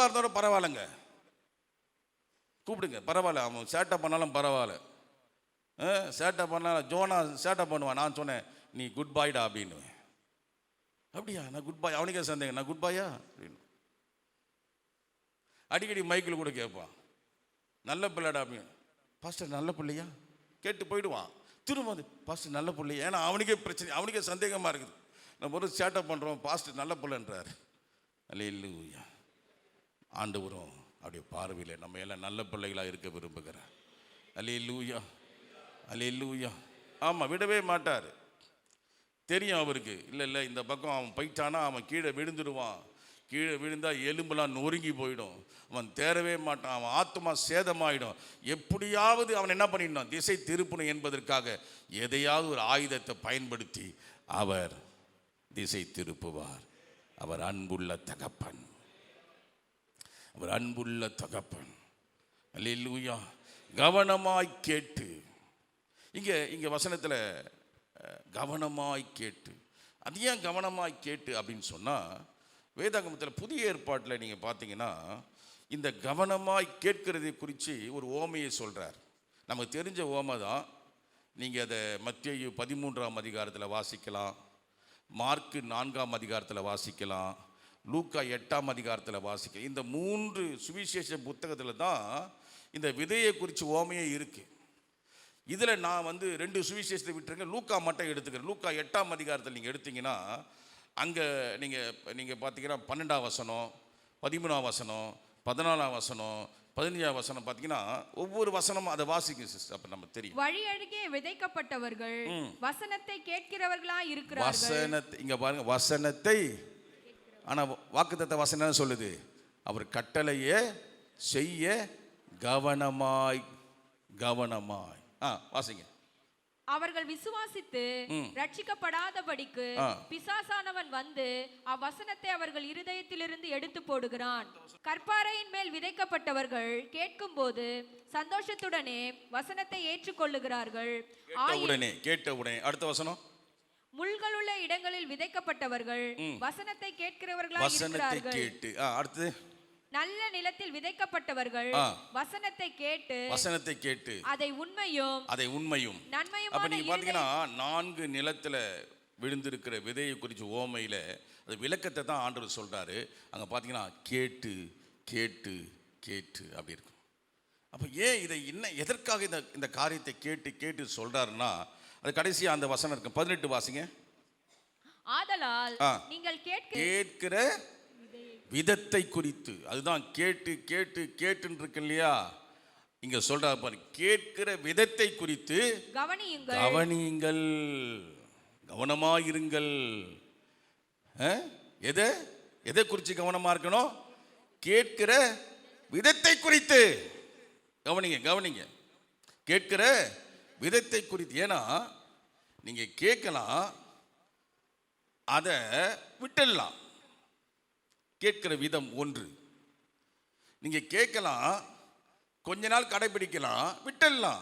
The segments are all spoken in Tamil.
தப்பாக இருந்தாலும் பரவாயில்லைங்க. கூப்பிடுங்க. பரவாயில்ல. அவன் சேட்டை பண்ணாலும் பரவாயில்ல. ஆ, சேட்டை பண்ணாலும் ஜோனா சேட்டை பண்ணுவான். நான் சொன்னேன் நீ குட் பாய்டா அப்படின்னு. அப்படியா? நான் குட் பாய் அவனுக்கே சந்தேகம். நான் குட் பாயா அப்படின்னு. அடிக்கடி மைக்கில் கூட கேட்பான். நல்ல பிள்ளைடா அப்படின்னு. பாஸ்டர் நல்ல பிள்ளையா? கேட்டு போயிடுவான். திரும்ப வந்து பாஸ்டர் நல்ல பிள்ளையா? ஏன்னா அவனுக்கே பிரச்சனை அவனுக்கே சந்தேகமாக இருக்குது. நம்ம ஒரு சேட்டை பண்ணுறோம் பாஸ்டர் நல்ல பிள்ளைன்றார். அல்லேலூயா. ஆண்டவரும் அப்படியே பார்வையில் நம்ம எல்லாம் நல்ல பிள்ளைகளாக இருக்க விரும்புகிறார். அலே லூயா ஆமாம் விடவே மாட்டார். தெரியும் அவருக்கு. இல்லை இல்லை இந்த பக்கம் அவன் போயிட்டானா அவன் கீழே விழுந்துடுவான் கீழே விழுந்தால் எலும்புலாம் நொறுங்கி போயிடும். அவன் தேரவே மாட்டான். அவன் ஆத்மா சேதமாயிடும். எப்படியாவது அவன் என்ன பண்ணிடணும்? திசை திருப்பணும் என்பதற்காக எதையாவது ஒரு ஆயுதத்தை பயன்படுத்தி அவர் திசை திருப்புவார். அவர் அன்புள்ள தகப்பன். அவர் அன்புள்ள தகப்பன். அல்லேலூயா. கவனமாய் கேட்டு. இங்கே இங்கே வசனத்தில் கவனமாய் கேட்டு. அது ஏன் கவனமாய் கேட்டு அப்படின்னு சொன்னால் வேதாகமத்தில் புதிய ஏற்பாட்டில் நீங்கள் பார்த்தீங்கன்னா இந்த கவனமாய் கேட்கிறதை குறித்து ஒரு ஓமையை சொல்கிறார் நமக்கு தெரிஞ்ச ஓமை தான். நீங்கள் அதை மத்திய பதிமூன்றாம் அதிகாரத்தில் வாசிக்கலாம். மார்க்கு நான்காம் அதிகாரத்தில் வாசிக்கலாம். லூக்கா எட்டாம் அதிகாரத்தில் வாசிக்கலாம் இந்த மூன்று சுவிசேஷ புத்தகத்தில் தான் இந்த விதையை குறித்து ஓமையே இருக்குது இதில் நான் வந்து ரெண்டு சுவிசேஷத்தை விட்டுருங்க லூக்கா மட்டும் எடுத்துக்கிறேன். லூக்கா எட்டாம் அதிகாரத்தில் நீங்கள் எடுத்தீங்கன்னா அங்கே நீங்கள் நீங்கள் பார்த்தீங்கன்னா பன்னெண்டாம் வசனம் பதிமூணாம் வசனம் பதினாலாம் வசனம் பதினஞ்சாம் வசனம் பார்த்தீங்கன்னா ஒவ்வொரு வசனமும் அதை வாசிக்கும் சிஸ்டர் அப்போ நம்ம தெரியும். வழி அருகே விதைக்கப்பட்டவர்கள் வசனத்தை கேட்கிறவர்களா இருக்கிறார்கள். வசனத்தை இங்கே பாருங்க வசனத்தை ஆனால் வாக்குத்தத்த வசனம் என்ன சொல்லுது? அவர் கட்டளையே செய்ய கவனமாய் கவனமாய். ஆ வாசிங்க. அவர்கள் விசுவாசித்து ரட்சிக்கப்படாதபடிக்கு. பிசாசானவன் வந்து அவ்வசனத்தை அவர்கள் இருதயத்திலிருந்து எடுத்து போடுகிறான். கற்பாறையின் மேல் விதைக்கப்பட்டவர்கள் கேட்கும்போது சந்தோஷத்துடனே வசனத்தை ஏற்றுக்கொள்ளுகிறார்கள். கேட்ட உடனே கேட்ட உடனே. அடுத்த வசனம். முள்களுள்ள இடங்களில் விதைக்கப்பட்டவர்கள் வசனத்தை கேட்கிறவர்களா வசனத்தை கேட்டு. அடுத்து நல்ல நிலத்தில் விதைக்கப்பட்டவர்கள். வசனத்தை கேட்டு வசனத்தை கேட்டு. அதை உண்மையும் அதை உண்மையும். அப்ப நன்மையுமான நீங்க பார்த்தீங்கன்னா நான்கு நிலத்துல விழுந்திருக்கிற விதையை குறித்து ஓமையில அது விளக்கத்தை தான் ஆண்டவர் சொல்றாரு. அங்க பார்த்தீங்கன்னா கேட்டு கேட்டு கேட்டு அப்படி இருக்கும். அப்போ ஏன் இதை என்ன எதற்காக இந்த இந்த காரியத்தை கேட்டு கேட்டு சொல்றாருன்னா அது கடைசியா அந்த வசனம் இருக்கு. பதினெட்டு வாசிங்க. ஆதலால். நீங்கள் கேட்க கேட்கிற விதத்தை குறித்து. அதுதான் கேட்டு கேட்டு கேட்டுன்னு இருக்கு இல்லையா? இங்க சொல்றாரு பாரு. கேட்கிற விதத்தை குறித்து கவனியுங்கள். கவனியுங்கள். கவனமாயிருங்கள். ஆ? எதை? எதை குறித்து கவனமா இருக்கணும்? கேட்கிற விதத்தை குறித்து. கவனிங்க கவனிங்க. கேட்கிற விதத்தை குறித்து. ஏன்னா நீங்க கேட்கலாம் அதை விட்டுடலாம். கேட்கிற விதம் ஒன்று. நீங்க கேட்கலாம் கொஞ்ச நாள் கடைபிடிக்கலாம் விட்டுடலாம்.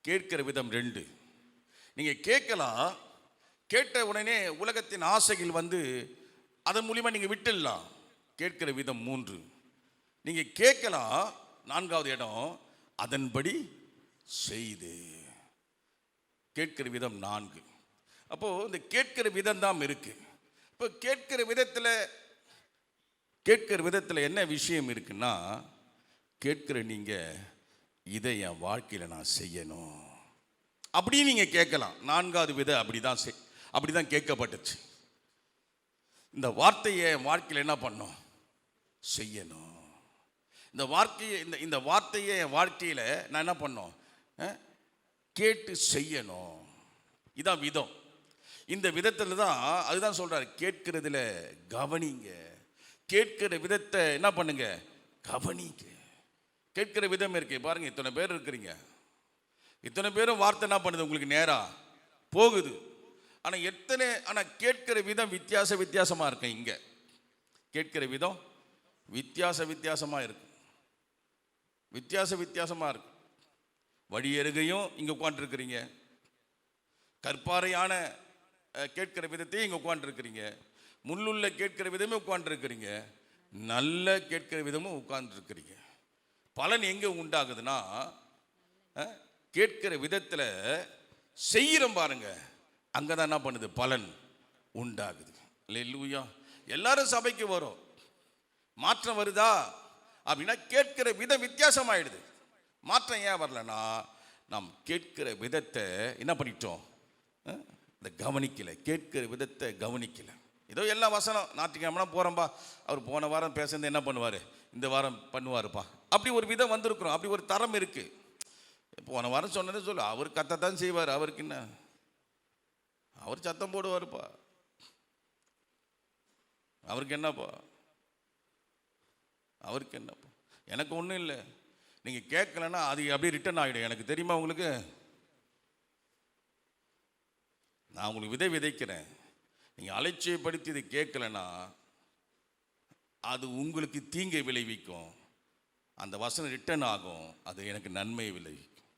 கேட்கிற விதம் ரெண்டு. நீங்க கேட்கலாம் கேட்ட உடனே உலகத்தின் ஆசைகள் வந்து அதன் மூலியமா நீங்க விட்டுடலாம். கேட்கிற விதம் மூன்று. நீங்க கேட்கலாம் நான்காவது இடம் அதன்படி செய்து. கேட்கிற விதம் நான்கு. அப்போது இந்த கேட்கிற விதம் தான் இருக்குது இப்போ கேட்கிற விதத்தில் கேட்கிற விதத்தில் என்ன விஷயம் இருக்குன்னா கேட்கிற நீங்கள் இதை என் வாழ்க்கையில் நான் செய்யணும். அப்படின்னு நீங்கள் கேட்கலாம். நான்காவது விதம் அப்படி தான் செய் அப்படிதான் கேட்கப்பட்டுச்சு. இந்த வார்த்தையை என் வாழ்க்கையில் என்ன பண்ணும் செய்யணும். இந்த வார்த்தையை இந்த இந்த வார்த்தையை என் வாழ்க்கையில் நான் என்ன பண்ணோம் கேட்டு செய்யணும். இதான் விதம். இந்த விதத்தில் தான் அதுதான் சொல்கிறார் கேட்கிறதுல கவனிங்க. கேட்கிற விதத்தை என்ன பண்ணுங்க? கவனிங்க. கேட்கிற விதம் இருக்கு. பாருங்க இத்தனை பேர் இருக்கிறீங்க. இத்தனை பேரும் வார்த்தை என்ன பண்ணுது? உங்களுக்கு நேராக போகுது. ஆனால் எத்தனை ஆனால் கேட்கிற விதம் வித்தியாச வித்தியாசமாக இருக்கு இங்கே. கேட்கிற விதம் வித்தியாச வித்தியாசமாக இருக்கு. வித்தியாச வித்தியாசமாக இருக்கு. வழி அருகையும் இங்கே உட்காந்துருக்குறீங்க கற்பாறையான கேட்கிற விதத்தையும் இங்கே உட்காந்துருக்குறீங்க முள்ளுள்ள கேட்கிற விதமே உட்காந்துருக்குறீங்க நல்ல கேட்கிற விதமும் உட்காந்துருக்குறீங்க பலன் எங்கே உண்டாகுதுன்னா கேட்கிற விதத்தில் செய்கிறோம் பாருங்க. அங்கே தான் என்ன பண்ணுது? பலன் உண்டாகுது. இல்லை இல்லையா எல்லாரும் சபைக்கு வரும். மாற்றம் வருதா? அப்படின்னா கேட்கிற விதம் வித்தியாசமாயிடுது. மாற்றம் ஏன் வரலன்னா நாம் கேட்கிற விதத்தை என்ன பண்ணிட்டோம்? இந்த கவனிக்கலை கேட்கிற விதத்தை கவனிக்கலை. ஏதோ எல்லா வசனம் ஞாயிற்றுக்கிழமை போகிறோம்பா அவர் போன வாரம் பேசுறது என்ன பண்ணுவார்? இந்த வாரம் பண்ணுவாருப்பா. அப்படி ஒரு விதம் வந்திருக்கிறோம் அப்படி ஒரு தரம் இருக்குது போன வாரம் சொன்னதே சொல்லு அவர் கத்தத்தான் செய்வார் அவருக்கு என்ன? அவர் சத்தம் போடுவார்ப்பா. அவருக்கு என்னப்பா? அவருக்கு என்னப்பா? எனக்கு ஒன்றும் இல்லை. நீங்கள் கேட்கலன்னா அது அப்படியே ரிட்டர்ன் ஆகிடும் எனக்கு தெரியுமா உங்களுக்கு? நான் உங்களுக்கு விதை விதைக்கிறேன். நீங்கள் அலட்சியப்படுத்தி இதை கேட்கலன்னா அது உங்களுக்கு தீங்கை விளைவிக்கும். அந்த வசனம் ரிட்டர்ன் ஆகும். அது எனக்கு நன்மை விளைவிக்கும்.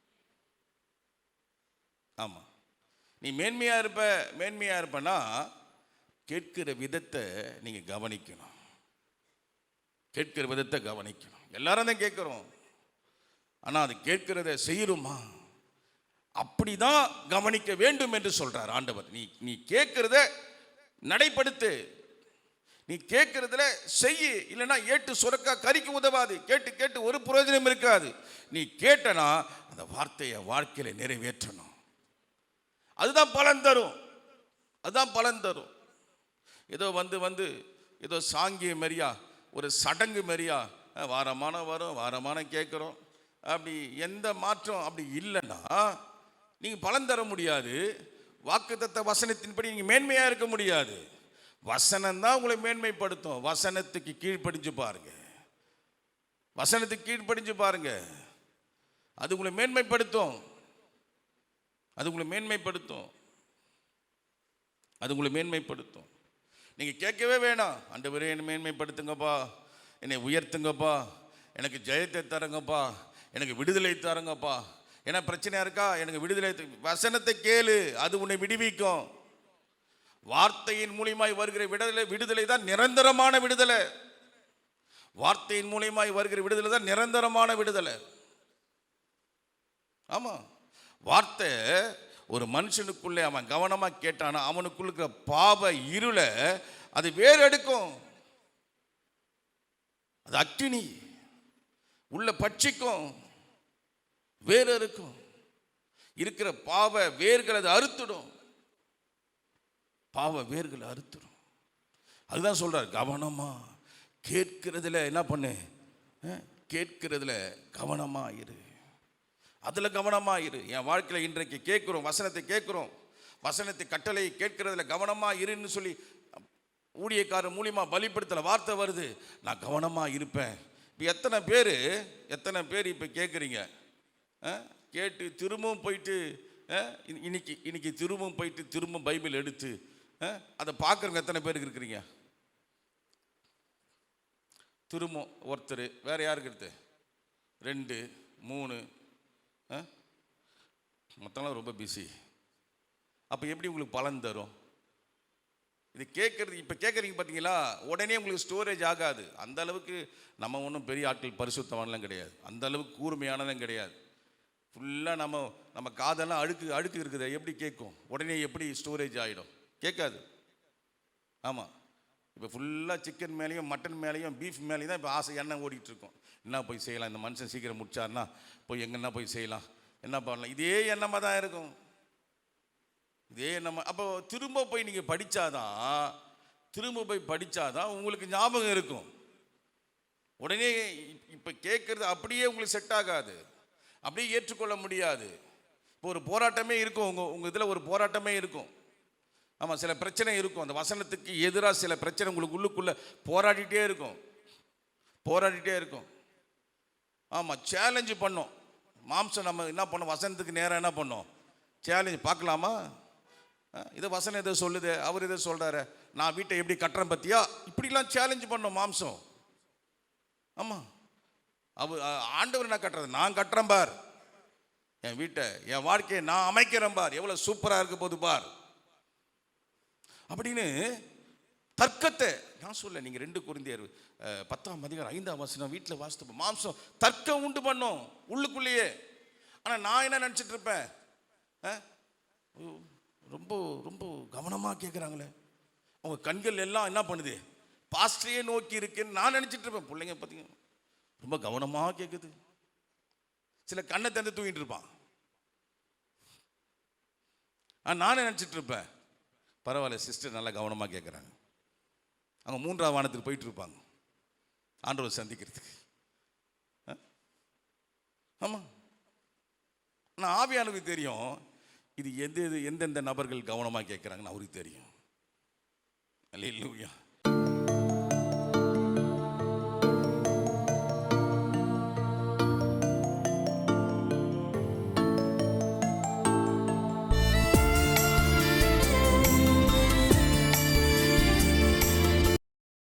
ஆமாம் நீ மேன்மையாக இருப்ப மேன்மையாக இருப்பனா கேட்கிற விதத்தை நீங்கள் கவனிக்கணும். கேட்கிற விதத்தை கவனிக்கணும். எல்லாரும் தான் கேட்குறோம். ஆனால் அது கேட்கிறத செய்யணுமா அப்படிதான் கவனிக்க வேண்டும் என்று சொல்கிறார் ஆண்டவர். நீ நீ கேட்கிறத நடைப்படுத்து. நீ கேட்கறதுல செய் இல்லைன்னா ஏட்டு சுரக்கா கறிக்கு உதவாது. கேட்டு கேட்டு ஒரு பிரயோஜனம் இருக்காது. நீ கேட்டனா அந்த வார்த்தையை வாழ்க்கையில் நிறைவேற்றணும். அதுதான் பலன் தரும். அதுதான் பலன் தரும். ஏதோ வந்து வந்து ஏதோ சாங்கிய மாரியா ஒரு சடங்கு மாரியா வாரமான வரும் வாரமான கேட்குறோம். அப்படி எந்த மாற்றம் அப்படி இல்லைன்னா நீங்கள் பலன் தர முடியாது. வாக்குத்தத்த வசனத்தின்படி நீங்கள் மேன்மையாக இருக்க முடியாது. வசனம் தான் உங்களை மேன்மைப்படுத்தும். வசனத்துக்கு கீழ்ப்படிஞ்சு பாருங்க. வசனத்துக்கு கீழ்ப்படிஞ்சு பாருங்க. அது உங்களை மேன்மைப்படுத்தும். அது உங்களை மேன்மைப்படுத்தும். அது உங்களை மேன்மைப்படுத்தும். நீங்கள் கேட்கவே வேணாம். ஆண்டவரே என்னை மேன்மைப்படுத்துங்கப்பா. என்னை உயர்த்துங்கப்பா. எனக்கு ஜெயத்தை தரங்கப்பா. எனக்கு விடுதலை தாருங்கப்பா. என்ன பிரச்சனையாக இருக்கா? எனக்கு விடுதலை வசனத்தை கேளு அது உன்னை விடுவிக்கும். வார்த்தையின் மூலியமாய் வருகிற விடுதலை விடுதலை தான் நிரந்தரமான விடுதலை. வார்த்தையின் மூலியமாய் வருகிற விடுதலை தான் நிரந்தரமான விடுதலை. ஆமாம் வார்த்தை ஒரு மனுஷனுக்குள்ளே அவன் கவனமாக கேட்டானா அவனுக்குள்ள இருக்கிற பாவ இருளை அது வேறு எடுக்கும். அது அக்னி உள்ள பட்சிக்கும். வேறு இருக்கும். இருக்கிற பாவ வேர்கள் அது அறுத்துடும். பாவ வேர்களை அறுத்துடும். அதுதான் சொல்கிறார் கவனமாக கேட்கிறதுல என்ன பண்ணு? கேட்கிறதுல கவனமாக இரு. அதில் கவனமாக இரு. என் வாழ்க்கையில் இன்றைக்கு கேட்குறோம் வசனத்தை கேட்குறோம். வசனத்தை கட்டளை கேட்கிறதுல கவனமாக இருன்னு சொல்லி ஊழியக்காரர் மூலியமாக பலிப்படுத்தல வார்த்தை வருது. நான் கவனமாக இருப்பேன். இப்போ எத்தனை பேர் எத்தனை பேர் இப்போ கேட்குறீங்க? கேட்டு திரும்பவும் போயிட்டு இன்னைக்கு இன்னைக்கு திரும்பவும் போயிட்டு திரும்ப பைபிள் எடுத்து அதை பார்க்குறவங்க எத்தனை பேருக்கு இருக்கிறீங்க? திரும்ப ஒருத்தர் வேற யாருக்கு எடுத்து? ரெண்டு மூணு மொத்தம்லாம் ரொம்ப பிஸி அப்போ எப்படி உங்களுக்கு பலன் தரும்? இது கேட்குறது இப்போ கேட்குறீங்க பார்த்தீங்களா உடனே உங்களுக்கு ஸ்டோரேஜ் ஆகாது. அந்த அளவுக்கு நம்ம ஒன்றும் பெரிய ஆட்கள் பரிசுத்தமானலாம் கிடையாது. அந்த அளவுக்கு கூர்மையானதும் கிடையாது. ஃபுல்லாக நம்ம நம்ம காதெல்லாம் அழுக்கு அழுக்கு இருக்குது. எப்படி கேட்கும்? உடனே எப்படி ஸ்டோரேஜ் ஆகிடும் கேட்காது. ஆமாம் இப்போ ஃபுல்லாக சிக்கன் மேலேயும் மட்டன் மேலேயும் பீஃப் மேலேயும் தான் இப்போ ஆசை எண்ணெய் ஓடிட்டு இருக்கோம் என்ன போய் செய்யலாம்? இந்த மனுஷன் சீக்கிரம் முடிச்சாருன்னா போய் எங்கன்னா போய் செய்யலாம்? என்ன பண்ணலாம்? இதே எண்ணமாக தான் இருக்கும். இதே நம்ம அப்போ திரும்ப போய் நீங்கள் படித்தாதான் திரும்ப போய் படித்தாதான் உங்களுக்கு ஞாபகம் இருக்கும். உடனே இப்போ கேட்குறது அப்படியே உங்களுக்கு செட் ஆகாது. அப்படியே ஏற்றுக்கொள்ள முடியாது. இப்போ ஒரு போராட்டமே இருக்கும். உங்கள் உங்கள் இதில் ஒரு போராட்டமே இருக்கும். ஆமாம் சில பிரச்சனை இருக்கும். அந்த வசனத்துக்கு எதிராக சில பிரச்சனை உங்களுக்கு உள்ளுக்குள்ளே போராடிட்டே இருக்கும். போராடிட்டே இருக்கும். ஆமாம் சேலஞ்சு பண்ணோம். மாம்சம் நம்ம என்ன பண்ணோம்? வசனத்துக்கு நேராக என்ன பண்ணோம்? சேலஞ்சு பார்க்கலாமா? இதை வசனம் எதை சொல்லுது. அவர் எதை சொல்கிறாரு நான் வீட்டை எப்படி கட்டுறேன் பற்றியா இப்படிலாம் சேலஞ்சு பண்ணோம் மாம்சம். ஆமாம் அவ ஆண்டவர் என்ன கட்டுறது? நான் கட்டுறேன் பார். என் வீட்டை என் வாழ்க்கையை நான் அமைக்கிறேன் பார். எவ்வளோ சூப்பராக இருக்க போது பார். அப்படின்னு தர்க்கத்தை நான் சொல்ல நீங்கள் ரெண்டு குருந்தியர் பத்தாம் அதிகாரம் ஐந்தாம் வசனம் வீட்டில் வாசித்து மாம்சம் தர்க்கம் உண்டு பண்ணும் உள்ளுக்குள்ளேயே. ஆனால் நான் என்ன நினச்சிட்டு இருப்பேன்? ஓ, ரொம்ப ரொம்ப கவனமாக கேட்குறாங்களே அவங்க கண்கள் எல்லாம் என்ன பண்ணுது? பாஸ்டரையே நோக்கி இருக்குன்னு நான் நினச்சிட்டு இருப்பேன். பிள்ளைங்க பார்த்தீங்கன்னா ரொம்ப கவனமாக கேட்குது சில கண்ணை திறந்து தூங்கிட்டு இருப்பான். ஆ நானே நினச்சிட்டு இருப்பேன்? பரவாயில்ல சிஸ்டர் நல்லா கவனமாக கேட்குறாங்க அவங்க மூன்றாவது வானத்துக்கு போயிட்டு இருப்பாங்க. ஆண்டவர் சந்திக்கிறதுக்கு. ஆமாம் ஆனால் ஆவியானது தெரியும் இது எந்த எது எந்தெந்த நபர்கள் கவனமாக கேட்குறாங்கன்னு அவருக்கு தெரியும். இல்லையா